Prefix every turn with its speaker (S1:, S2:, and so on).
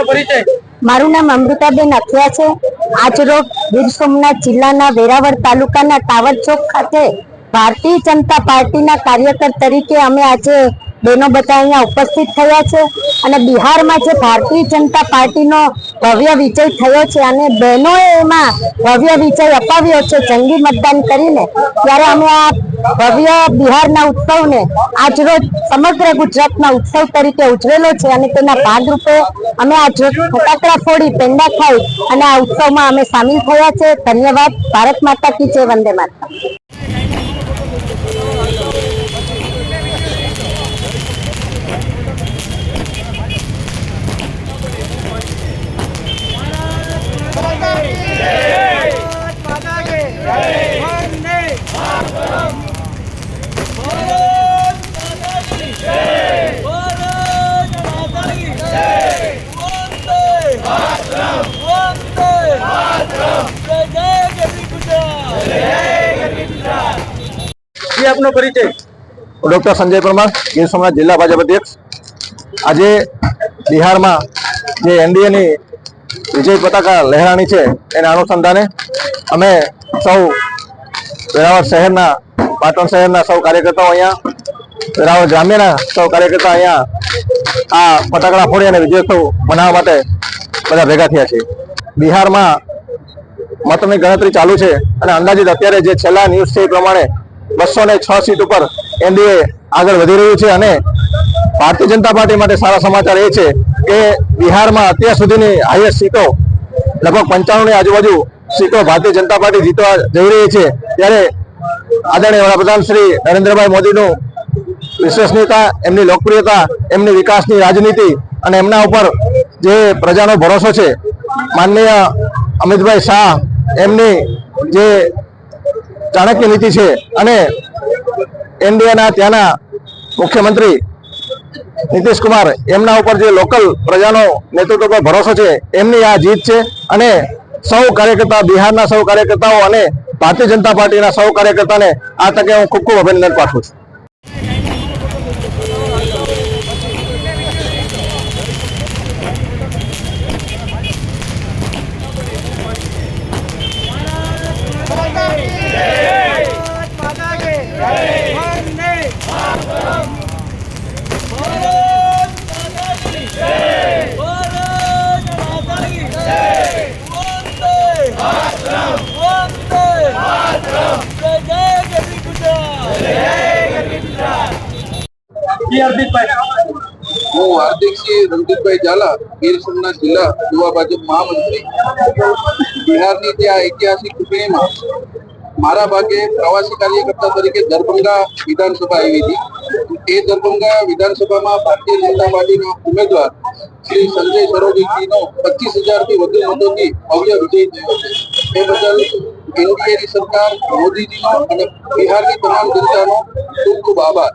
S1: આપનો પરિચય
S2: મારું નામ અમૃતાબેન અખિયા છે. આજરોજ ગીર સોમનાથ જિલ્લાના વેરાવળ તાલુકાના ટાવર ચોક ખાતે ભારતીય જનતા પાર્ટીના કાર્યકર તરીકે અમે આજે બહેનો બધા અહીંયા ઉપસ્થિત થયા છે અને બિહારમાં જે ભારતીય જનતા પાર્ટીનો ભવ્ય વિજય થયો છે અને બહેનોએ એમાં ભવ્ય વિજય અપાવ્યો છે જંગી મતદાન કરીને. ત્યારે અમે આ ભવ્ય બિહારના ઉત્સવને આજરોજ સમગ્ર ગુજરાતના ઉત્સવ તરીકે ઉજવેલો છે અને તેના ભાગરૂપે અમે આજરોજ ફટાકડા ફોડી, પેંડા ખાઈ અને આ ઉત્સવમાં અમે સામેલ થયા છે. ધન્યવાદ. ભારત માતા કી જય, વંદે માતા
S1: જી આપનો પરિચય?
S3: ડોક્ટર સંજય પરમાર, ગીર સોમનાથ જિલ્લા ભાજપ અધ્યક્ષ. આજે બિહારમાં જે એનડીએની વિજય પતાકા લહેરાણી છે, એના અનુસંધાને અમે સૌ વેરાવળ શહેરના, પાટણ શહેરના સૌ કાર્યકર્તાઓ અહીંયા, વેરાવળ ગ્રામ્યના સૌ કાર્યકર્તા અહીંયા આ ફટાકડા ફોડી અને વિજયોત્સવ મનાવવા માટે બધા ભેગા થયા છે. બિહારમાં મતની ગણતરી ચાલુ છે અને અંદાજિત અત્યારે જે છેલ્લા ન્યૂઝ છે એ પ્રમાણે બસો ને છ સીટ ઉપર એનડીએ આગળ વધી રહ્યું છે અને ભારતીય જનતા પાર્ટી માટે સારા સમાચાર એ છે કે બિહારમાં અત્યાર સુધીની હાઈએસ્ટ સીટો લગભગ પંચાણુંની આજુબાજુ સીટો ભારતીય જનતા પાર્ટી જીતવા જઈ રહી છે. ત્યારે આદરણીય વડાપ્રધાન શ્રી નરેન્દ્રભાઈ મોદીનું વિશ્વસનીયતા, એમની લોકપ્રિયતા, એમની વિકાસની રાજનીતિ અને એમના ઉપર જે પ્રજાનો ભરોસો છે, માનનીય અમિતભાઈ શાહ, એમની જે ચાણક્ય નીતિ છે અને એનડીએના ત્યાંના મુખ્યમંત્રી નીતિશ કુમાર એમના ઉપર જે લોકલ પ્રજાનો નેતૃત્વ પર ભરોસો છે, એમની આ જીત છે અને સૌ કાર્યકર્તા, બિહારના સૌ કાર્યકર્તાઓ અને ભારતીય જનતા પાર્ટીના સૌ કાર્યકર્તાને આ તકે હું ખૂબ ખૂબ અભિનંદન પાઠવું છું.
S1: જી હાર્દિકભાઈ
S4: હું હાર્દિકસિંહ રણજીતભાઈ ઝાલા ગીર સોમનાથ જિલ્લા યુવા ભાજપ મહામંત્રી બિહારની જે આ ઐતિહાસિક ચૂંટણીમાં મારા ભાગે પ્રવાસી કાર્યકર્તા તરીકે દરભંગા વિધાનસભા આવી હતી. એ દરભંગા વિધાનસભામાં ભારતીય જનતા પાર્ટીના ઉમેદવાર શ્રી સંજય સરોગીજીનો પચીસ હજારથી વધુ મતોથી ભવ્ય વિજય થયો છે. એ બદલ એનડીએની સરકાર, મોદીજીનો અને બિહારની તમામ જનતાનો ખૂબ ખૂબ આભાર.